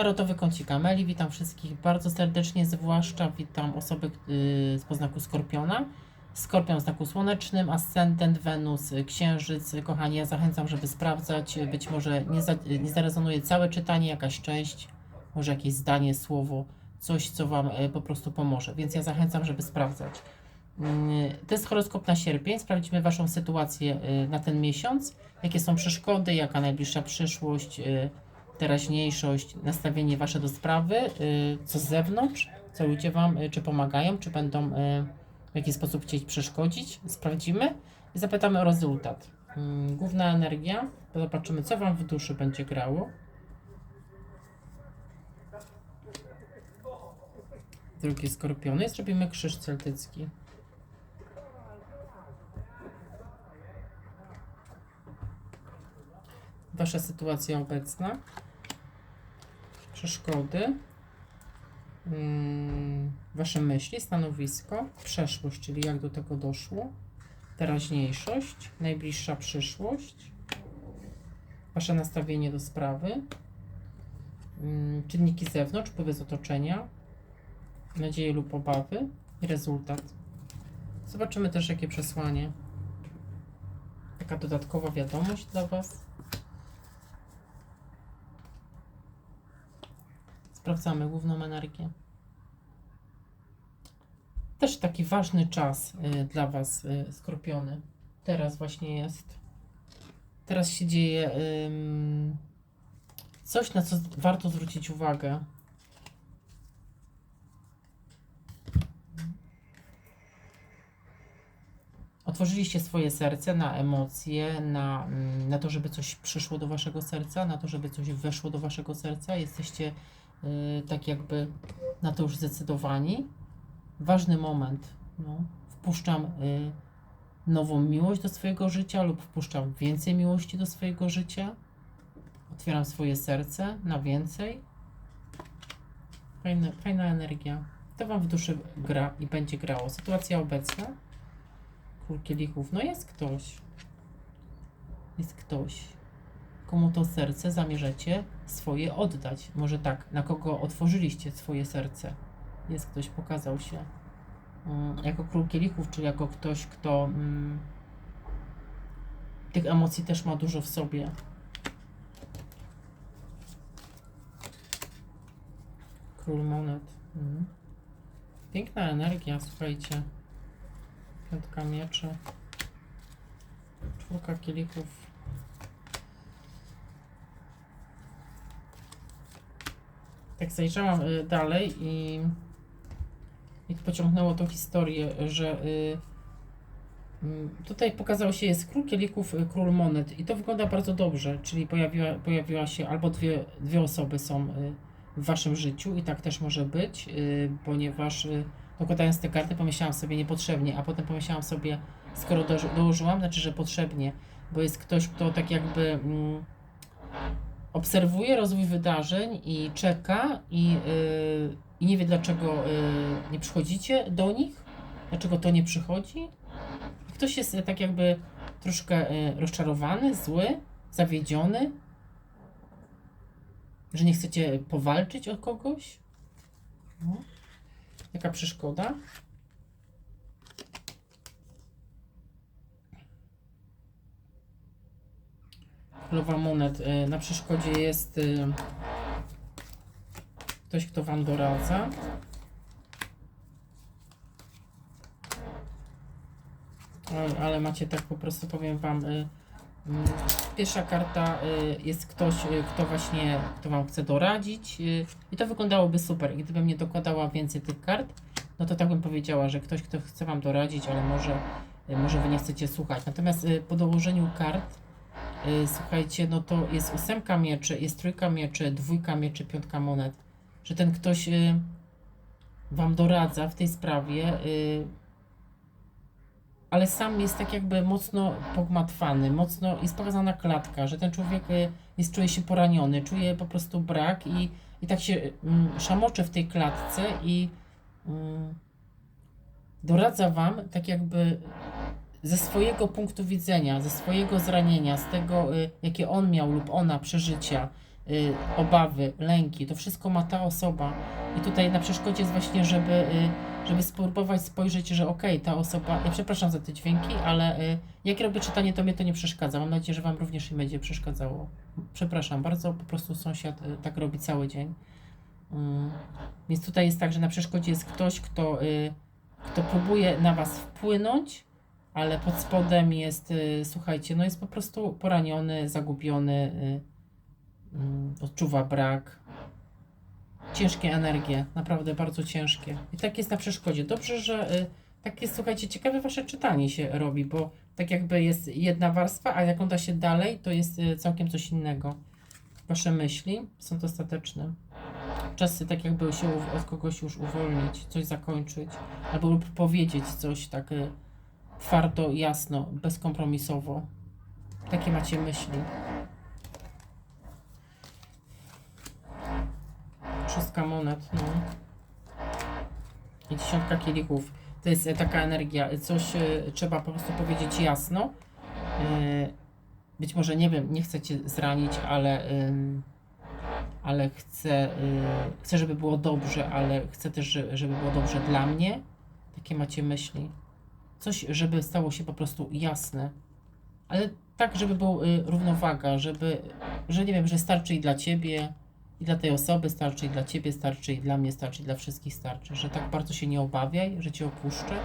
Tarotowy kącik Ameli. Witam wszystkich bardzo serdecznie, zwłaszcza witam osoby y, z poznaku Skorpiona. Skorpion w znaku słonecznym, ascendent, Wenus, księżyc. Kochani, ja zachęcam, żeby sprawdzać. Być może nie, za, nie zarezonuje całe czytanie, jakaś część, może jakieś zdanie, słowo, coś, co Wam y, po prostu pomoże. Więc ja zachęcam, żeby sprawdzać. Mm, To jest horoskop na sierpień. Sprawdzimy Waszą sytuację y, na ten miesiąc. Jakie są przeszkody, jaka najbliższa przyszłość, y, teraźniejszość, nastawienie Wasze do sprawy, y, co z zewnątrz, co ludzie Wam y, czy pomagają, czy będą y, w jakiś sposób chcieć przeszkodzić. Sprawdzimy i zapytamy o rezultat. Mm, Główna energia, zobaczymy, co Wam w duszy będzie grało. Drugie skorpiony. Zrobimy krzyż celtycki. Wasza sytuacja obecna, przeszkody, mm, Wasze myśli, stanowisko, przeszłość, czyli jak do tego doszło, teraźniejszość, najbliższa przyszłość, Wasze nastawienie do sprawy, mm, czynniki z zewnątrz, wpływy z otoczenia, nadzieje lub obawy i rezultat. Zobaczymy też, jakie przesłanie, taka dodatkowa wiadomość dla Was. Sprawdzamy główną energię. Też taki ważny czas y, dla Was, y, skorpiony. Teraz właśnie jest. Teraz się dzieje coś, na co warto zwrócić uwagę. Otworzyliście swoje serce na emocje, na, mm, na to, żeby coś przyszło do Waszego serca, na to, żeby coś weszło do Waszego serca. Jesteście tak jakby na to już zdecydowani. Ważny moment. No. Wpuszczam y, nową miłość do swojego życia lub wpuszczam więcej miłości do swojego życia. Otwieram swoje serce na więcej. Fajna, fajna energia. To Wam w duszy gra i będzie grało. Sytuacja obecna. Król kielichów. No jest ktoś. Jest ktoś komu to serce zamierzacie swoje oddać. Może tak, na kogo otworzyliście swoje serce. Jest ktoś, pokazał się mm, jako król kielichów, czy jako ktoś, kto mm, tych emocji też ma dużo w sobie. Król monet. Mm. Piękna energia, słuchajcie. Piątka mieczy. Czwórka kielichów. Tak zajrzałam y, dalej i, i pociągnęło to historię, że y, mm, tutaj pokazał się jest król kielichów, y, król monet i to wygląda bardzo dobrze, czyli pojawiła, pojawiła się albo dwie, dwie osoby są w waszym życiu i tak też może być, ponieważ dokładając te karty pomyślałam sobie niepotrzebnie, a potem pomyślałam sobie, skoro dołożyłam, znaczy, że potrzebnie, bo jest ktoś, kto tak jakby mm, obserwuje rozwój wydarzeń i czeka i, yy, i nie wie dlaczego yy, nie przychodzicie do nich, dlaczego to nie przychodzi. Ktoś jest yy, tak jakby troszkę yy, rozczarowany, zły, zawiedziony, że nie chcecie powalczyć o kogoś. No. Jaka przeszkoda? Królowa monet. y, Na przeszkodzie jest y, ktoś, kto wam doradza. Ale macie tak po prostu, powiem wam. y, mm, Pierwsza karta jest ktoś, kto właśnie, kto wam chce doradzić i to wyglądało super. I gdybym nie dokładała więcej tych kart, no to tak bym powiedziała, że ktoś, kto chce wam doradzić, ale może, może wy nie chcecie słuchać. Natomiast po dołożeniu kart Słuchajcie, no to jest ósemka mieczy, jest trójka mieczy, dwójka mieczy, piątka monet. Że ten ktoś y, wam doradza w tej sprawie, y, ale sam jest tak jakby mocno pogmatwany, mocno jest pokazana klatka, że ten człowiek y, jest, czuje się poraniony, czuje po prostu brak i, i tak się y, szamocze w tej klatce i y, doradza wam tak jakby ze swojego punktu widzenia, ze swojego zranienia, z tego, y, jakie on miał lub ona przeżycia, y, obawy, lęki, to wszystko ma ta osoba. I tutaj na przeszkodzie jest właśnie, żeby, y, żeby spróbować spojrzeć, że okej, ta osoba, ja przepraszam za te dźwięki, ale jak robię czytanie, to mnie to nie przeszkadza. Mam nadzieję, że Wam również nie będzie przeszkadzało. Przepraszam bardzo, po prostu sąsiad tak robi cały dzień. Mm. Więc tutaj jest tak, że na przeszkodzie jest ktoś, kto, kto próbuje na Was wpłynąć, ale pod spodem jest, y, słuchajcie, no jest po prostu poraniony, zagubiony, y, mm, odczuwa brak. Ciężkie energie, naprawdę bardzo ciężkie. I tak jest na przeszkodzie. Dobrze, że y, tak jest, słuchajcie, ciekawe Wasze czytanie się robi, bo tak jakby jest jedna warstwa, a jak on da się dalej, to jest całkiem coś innego. Wasze myśli są dostateczne. Czasy tak jakby się od kogoś już uwolnić, coś zakończyć, albo lub powiedzieć coś tak twardo, jasno, bezkompromisowo. Takie macie myśli. Szóstka monet, no. I dziesiątka kielichów. To jest e, taka energia, coś e, trzeba po prostu powiedzieć jasno. E, Być może, nie wiem, nie chcę cię zranić, ale, ym, ale chcę, y, chcę, żeby było dobrze, ale chcę też, że- żeby było dobrze dla mnie. Takie macie myśli. Coś, żeby stało się po prostu jasne. Ale tak, żeby była y, równowaga, żeby, że nie wiem, że starczy i dla ciebie, i dla tej osoby starczy, i dla ciebie starczy, i dla mnie starczy, i dla wszystkich starczy. Że tak bardzo się nie obawiaj, że cię opuszczę.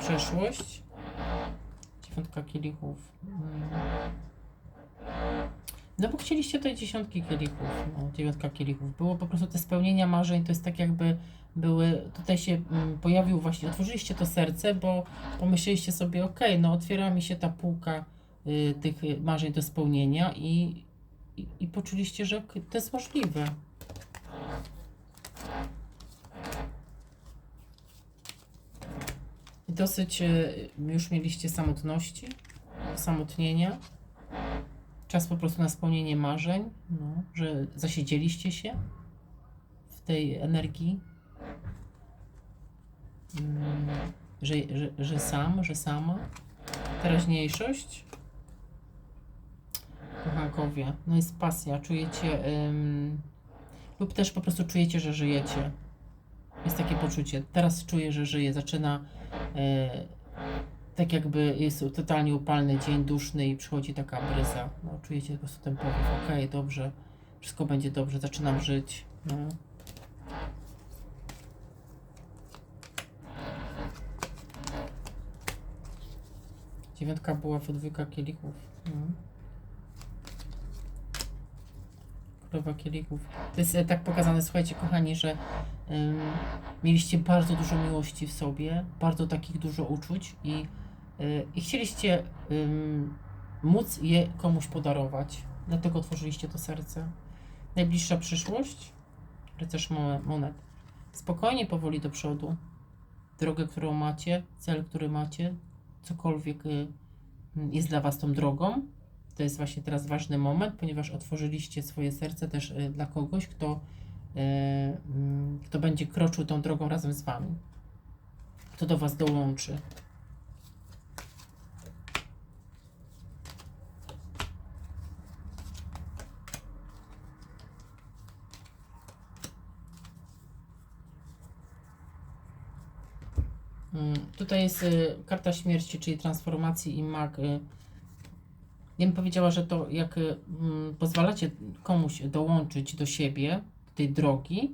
Przeszłość. Dziewiątka kielichów. Mm. No bo chcieliście tej dziesiątki kielichów, no, dziewiątka kielichów. Było po prostu te spełnienia marzeń, to jest tak jakby były, tutaj się mm, pojawił właśnie, otworzyliście to serce, bo pomyśleliście sobie, okej, no otwiera mi się ta półka y, tych marzeń do spełnienia i, i, i poczuliście, że to jest możliwe. Dosyć y, już mieliście samotności, osamotnienia. Czas po prostu na spełnienie marzeń, no, że zasiedzieliście się w tej energii. Mm, że, że, że sam, że sama. Teraźniejszość. Kochankowie, no jest pasja, czujecie ym, lub też po prostu czujecie, że żyjecie. Jest takie poczucie. Teraz czuję, że żyję. Zaczyna e, tak jakby jest totalnie upalny dzień, duszny i przychodzi taka bryza. No, czujecie po prostu ten powiew. Okej, dobrze, wszystko będzie dobrze, zaczynam żyć. No. Dziewiątka była dwójka kielichów. No. Królowa kielichów. To jest e, tak pokazane, słuchajcie, kochani, że ym, mieliście bardzo dużo miłości w sobie, bardzo takich dużo uczuć i, i chcieliście móc je komuś podarować. Dlatego otworzyliście to serce. Najbliższa przyszłość, rycerz mo- monet. Spokojnie, powoli do przodu. Drogę, którą macie, cel, który macie, cokolwiek y, jest dla Was tą drogą. To jest właśnie teraz ważny moment, ponieważ otworzyliście swoje serce też y, dla kogoś, kto, y, mm, kto będzie kroczył tą drogą razem z Wami. Kto do Was dołączy. Mm, Tutaj jest y, karta śmierci, czyli transformacji i mag. Y, ja bym powiedziała, że to jak y, mm, pozwalacie komuś dołączyć do siebie, do tej drogi,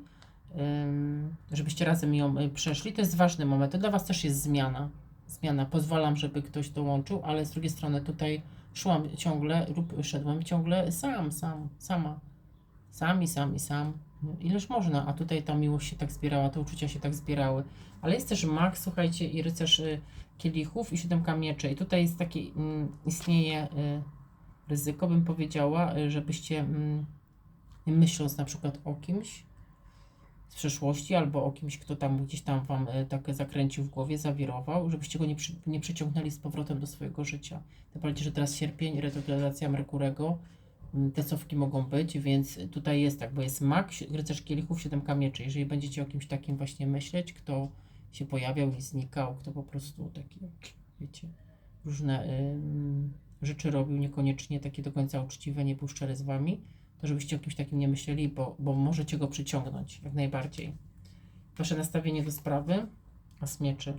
ym, żebyście razem ją y, przeszli, to jest ważny moment. To dla Was też jest zmiana. Zmiana. Pozwalam, żeby ktoś dołączył, ale z drugiej strony tutaj szłam ciągle lub szedłem ciągle sam, sam, sama. Sam i sam i sam. Ileż można, a tutaj ta miłość się tak zbierała, te uczucia się tak zbierały. Ale jest też mag, słuchajcie, i rycerz y, kielichów i siódemka mieczy. I tutaj jest takie, mm, istnieje y, ryzyko, bym powiedziała, y, żebyście mm, myśląc na przykład o kimś z przeszłości albo o kimś, kto tam gdzieś tam wam tak zakręcił w głowie, zawirował, żebyście go nie, przy, nie przyciągnęli z powrotem do swojego życia. Tym że teraz sierpień, retrogradacja Merkurego, te cofki mogą być, więc tutaj jest tak, bo jest si- rycerz kielichów, siódemka mieczy. Jeżeli będziecie o kimś takim właśnie myśleć, kto się pojawiał i znikał, kto po prostu taki, wiecie, różne ym, rzeczy robił, niekoniecznie takie do końca uczciwe, nie był szczery z wami, To żebyście o kimś takim nie myśleli, bo, bo możecie go przyciągnąć jak najbardziej. Wasze nastawienie do sprawy, a z mieczy.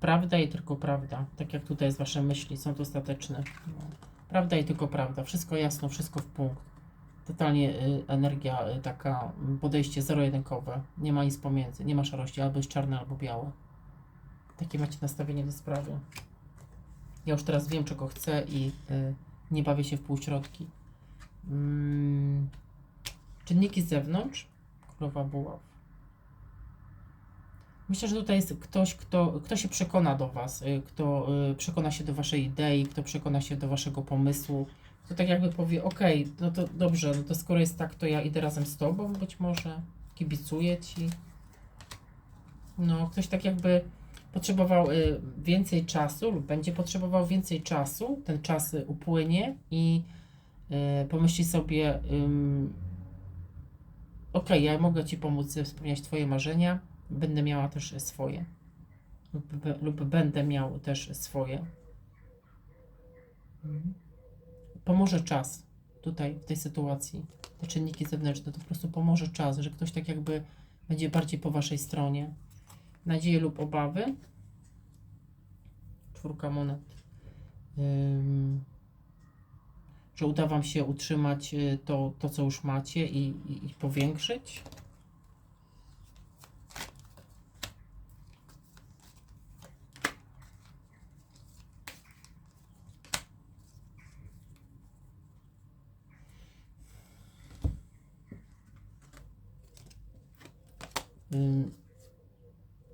Prawda i tylko prawda. Tak jak tutaj jest wasze myśli, są dostateczne. No. Prawda i tylko prawda. Wszystko jasno, wszystko w punkt. Totalnie y, energia y, taka, y, podejście zero-jedynkowe. Nie ma nic pomiędzy, nie ma szarości, albo jest czarne, albo białe. Takie macie nastawienie do sprawy. Ja już teraz wiem, czego chcę i y, nie bawię się w półśrodki. Mm, czynniki z zewnątrz. Królowa buław. Myślę, że tutaj jest ktoś, kto, kto się przekona do Was, y, kto y, przekona się do Waszej idei, kto przekona się do Waszego pomysłu, kto tak jakby powie, okej, no to dobrze, no to skoro jest tak, to ja idę razem z Tobą być może, kibicuję Ci. No, ktoś tak jakby potrzebował y, więcej czasu lub będzie potrzebował więcej czasu, ten czas upłynie i pomyśli sobie, okej, ja mogę Ci pomóc spełniać Twoje marzenia, będę miała też swoje lub, lub będę miał też swoje. Mhm. Pomoże czas tutaj, w tej sytuacji. Te czynniki zewnętrzne to po prostu pomoże czas, że ktoś tak jakby będzie bardziej po Waszej stronie. Nadzieje lub obawy. Czwórka monet. Ym, że uda Wam się utrzymać y, to, to co już macie i, i, i powiększyć.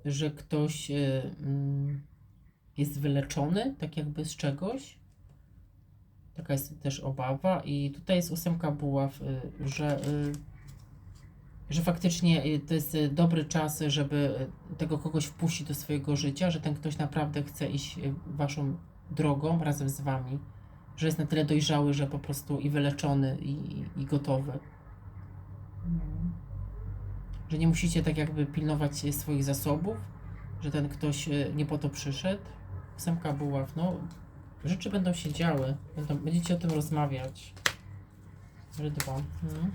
Że ktoś y, ym, jest wyleczony, tak jakby z czegoś. Taka jest też obawa. I tutaj jest ósemka buław, y, że, y, że faktycznie y, to jest y, dobry czas, żeby y, tego kogoś wpuścić do swojego życia, że ten ktoś naprawdę chce iść y, waszą drogą razem z wami. Że jest na tyle dojrzały, że po prostu i wyleczony, i, i gotowy. Że nie musicie tak jakby pilnować swoich zasobów, że ten ktoś e, nie po to przyszedł. Ósemka buław, no rzeczy będą się działy, będą, będziecie o tym rozmawiać. Rydwa. Mhm.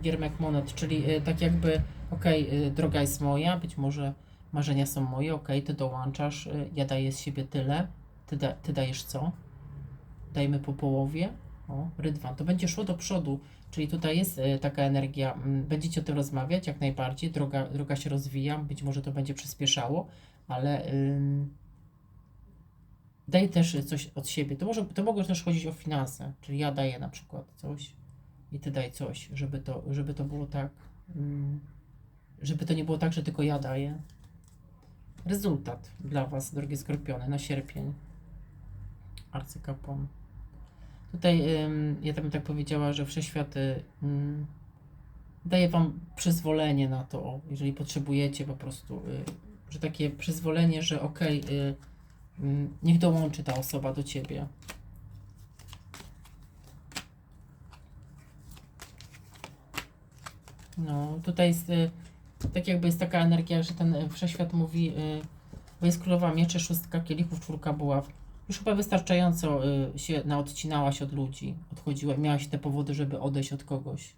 Giermek monet, czyli e, tak jakby, okej, e, droga jest moja, być może marzenia są moje, okej, ty dołączasz, e, ja daję z siebie tyle, ty, da, ty dajesz co? Dajmy po połowie. O, rydwan. To będzie szło do przodu, czyli tutaj jest e, taka energia, mm, będziecie o tym rozmawiać jak najbardziej, droga, droga się rozwija, być może to będzie przyspieszało, ale ym, daj też coś od siebie. To, może, to mogło też chodzić o finanse, czyli ja daję na przykład coś i ty daj coś, żeby to, żeby to było tak, żeby to nie było tak, że tylko ja daję. Rezultat dla Was, drogie skorpiony, na sierpień. Arcykapłan. Tutaj ja bym tak powiedziała, że wszechświat ym, daje Wam przyzwolenie na to, jeżeli potrzebujecie po prostu, y, że takie przyzwolenie, że okej, y, ym, niech dołączy ta osoba do Ciebie. No, tutaj jest, y, tak jakby jest taka energia, że ten y, wszechświat mówi, bo jest królowa mieczy, szóstka kielichów, czwórka buław. Już chyba wystarczająco y, się naodcinałaś od ludzi, odchodziła, miałaś te powody, żeby odejść od kogoś.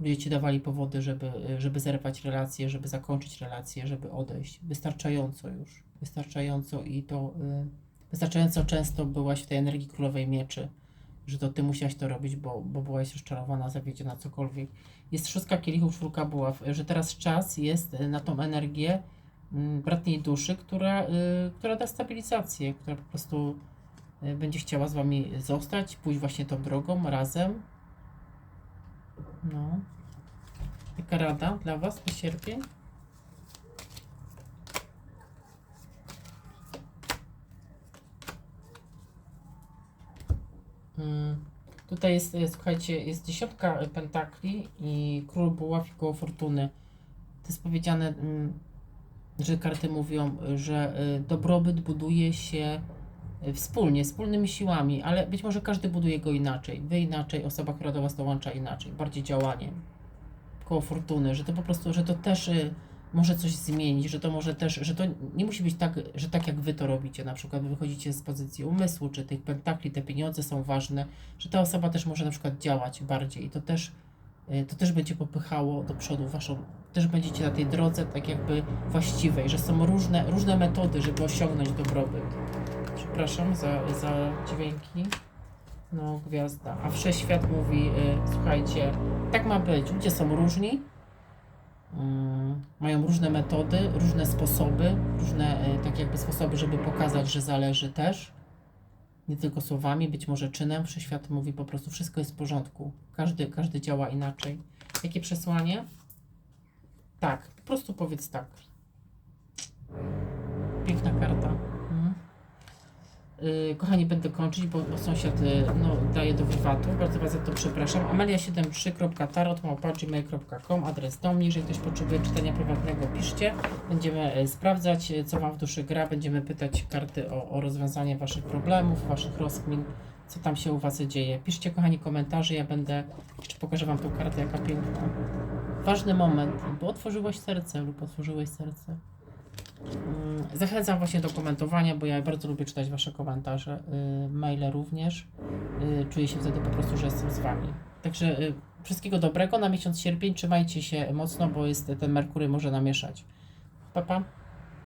Ludzie ci dawali powody, żeby, y, żeby zerwać relacje, żeby zakończyć relacje, żeby odejść. Wystarczająco już. Wystarczająco i to y, wystarczająco często byłaś w tej energii królowej mieczy, że to ty musiałaś to robić, bo, bo byłaś rozczarowana, zawiedziona, cokolwiek. Jest szóstka kielichów, czwórka buław, że teraz czas jest na tą energię bratniej duszy, która, y, która da stabilizację, która po prostu y, będzie chciała z wami zostać, pójść właśnie tą drogą razem. No. Jaka rada dla was na sierpień? Mm, Tutaj jest, e, słuchajcie, jest dziesiątka pentakli i król buław i koło fortuny. To jest powiedziane, mm, że karty mówią, że y, dobrobyt buduje się y, wspólnie, wspólnymi siłami, ale być może każdy buduje go inaczej. Wy inaczej, osoba, która do Was dołącza inaczej, bardziej działaniem. Koło fortuny, że to po prostu, że to też y, może coś zmienić, że to może też, że to nie musi być tak, że tak jak wy to robicie, na przykład wy wychodzicie z pozycji umysłu, czy tych pentakli, te pieniądze są ważne, że ta osoba też może na przykład działać bardziej i to też, to też będzie popychało do przodu waszą, też będziecie na tej drodze tak jakby właściwej, że są różne, różne metody, żeby osiągnąć dobrobyt. Przepraszam za, za dźwięki. No, gwiazda. A wszechświat mówi, y, słuchajcie, tak ma być. Ludzie są różni, mm, mają różne metody, różne sposoby, różne y, tak jakby sposoby, żeby pokazać, że zależy też. Nie tylko słowami, być może czynem. Wszechświat mówi po prostu, wszystko jest w porządku. Każdy, każdy działa inaczej. Jakie przesłanie? Tak, po prostu powiedz tak. Piękna karta. Mhm. Yy, kochani, będę kończyć, bo, bo sąsiad yy, no, daje do wywatu. Bardzo Was za to przepraszam. amelia73.tarot.gmail.com Adres do mnie. Jeżeli ktoś potrzebuje czytania prywatnego, piszcie. Będziemy yy, sprawdzać, yy, co Wam w duszy gra. Będziemy pytać karty o, o rozwiązanie Waszych problemów, Waszych rozkmin, co tam się u Was dzieje. Piszcie, kochani, komentarze. Ja będę... Jeszcze pokażę Wam tą kartę, jaka piękna. Ważny moment, bo otworzyłeś serce lub otworzyłeś serce. Mm, Zachęcam właśnie do komentowania, bo ja bardzo lubię czytać Wasze komentarze, y, maile również. Y, Czuję się wtedy po prostu, że jestem z Wami. Także y, wszystkiego dobrego na miesiąc sierpień. Trzymajcie się mocno, bo jest ten Merkury może namieszać. Pa, pa.